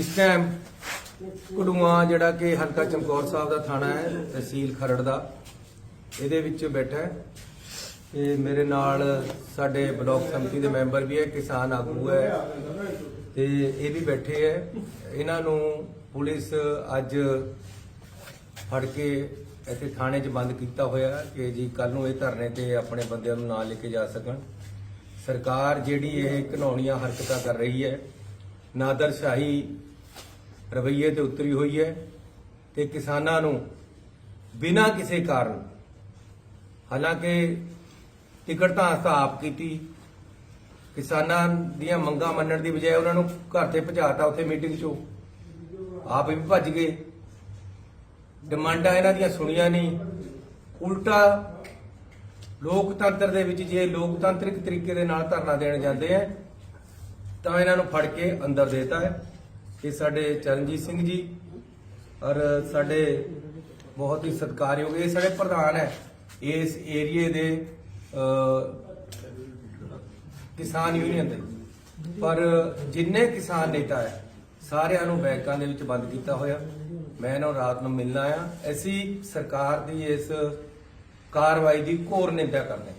ਇਸ ਟਾਈਮ ਕੁੜੂਆ ਜਿਹੜਾ ਕਿ ਹਲਕਾ ਚਮਕੌਰ ਸਾਹਿਬ ਦਾ ਥਾਣਾ ਹੈ, ਤਹਿਸੀਲ ਖਰੜ ਦਾ, ਇਹਦੇ ਵਿੱਚ ਬੈਠਾ ਹੈ। ਤੇ ਮੇਰੇ ਨਾਲ ਸਾਡੇ ਬਲਾਕ ਸੰਮਤੀ ਦੇ ਮੈਂਬਰ ਵੀ ਹੈ, ਕਿਸਾਨ ਆਗੂ ਹੈ। ਤੇ ਇਹ ਵੀ ਬੈਠੇ ਹੈ। ਇਹਨਾਂ ਨੂੰ ਪੁਲਿਸ ਅੱਜ ਫੜ ਕੇ ਇੱਥੇ ਥਾਣੇ 'ਚ ਬੰਦ ਕੀਤਾ ਹੋਇਆ ਕਿ ਜੀ ਕੱਲ ਨੂੰ ਇਹ ਧਰਨੇ ਤੇ ਆਪਣੇ ਬੰਦਿਆਂ ਨੂੰ ਨਾਲ ਲੈ ਕੇ ਜਾ ਸਕਣ। ਸਰਕਾਰ ਜਿਹੜੀ ਇਹ ਘਨੌਣੀਆਂ ਹਰਕਤਾਂ ਕਰ ਰਹੀ ਹੈ ਨਾਦਰਸ਼ਾਹੀ ਰਵੱਈਏ ਤੇ ਉਤਰੀ ਹੋਈ ਹੈ ਤੇ ਕਿਸਾਨਾਂ ਨੂੰ ਬਿਨਾਂ ਕਿਸੇ ਕਾਰਨ, ਹਾਲਾਂਕਿ ਟਿਕਟ ਤਾਂ ਅਸਾਂ ਆਪ ਕੀਤੀ, ਕਿਸਾਨਾਂ ਦੀਆਂ ਮੰਗਾਂ ਮੰਨਣ ਦੀ ਬਜਾਏ ਉਹਨਾਂ ਨੂੰ ਘਰ ਤੇ ਭਜਾਤਾ ਉੱਥੇ ਮੀਟਿੰਗ 'ਚੋਂ। ਆਪ ਵੀ ਭੱਜ ਗਏ। ਡਿਮਾਂਡਾਂ ਇਹਨਾਂ ਦੀਆਂ ਸੁਣੀਆਂ ਨਹੀਂ। ਉਲਟਾ ਲੋਕਤੰਤਰ ਦੇ ਵਿੱਚ ਜੇ ਲੋਕਤਾਂਤਰਿਕ ਤਰੀਕੇ ਦੇ ਨਾਲ ਧਰਨਾ ਦੇਣ ਜਾਂਦੇ ਆ, ਤਾਂ ਇਹਨਾਂ ਨੂੰ ਫੜ ਕੇ ਅੰਦਰ ਦੇਤਾ ਹੈ। ਇਹ ਸਾਡੇ ਚਰਨਜੀਤ ਸਿੰਘ ਜੀ ਔਰ ਸਾਡੇ ਬਹੁਤ ਹੀ ਸਤਿਕਾਰਯੋਗ, ਇਹ ਸਾਡੇ ਪ੍ਰਧਾਨ ਹੈ। ਇਸ ਏਰੀਏ ਦੇ ਕਿਸਾਨ ਯੂਨੀਅਨ ਦੇ। ਪਰ ਜਿੰਨੇ ਕਿਸਾਨ ਨੇਤਾ ਹੈ, ਸਾਰਿਆਂ ਨੂੰ ਬੈਂਕਾਂ ਦੇ ਵਿੱਚ ਬੰਦ ਕੀਤਾ ਹੋਇਆ। ਮੈਂ ਇਹਨਾਂ ਨੂੰ ਰਾਤ ਨੂੰ ਮਿਲਣਾ ਆ ਅਸੀਂ ਸਰਕਾਰ ਦੀ ਇਸ ਕਾਰਵਾਈ ਦੀ ਘੋਰ ਨਿੰਦਾ ਕਰਦੇ ਹਾਂ।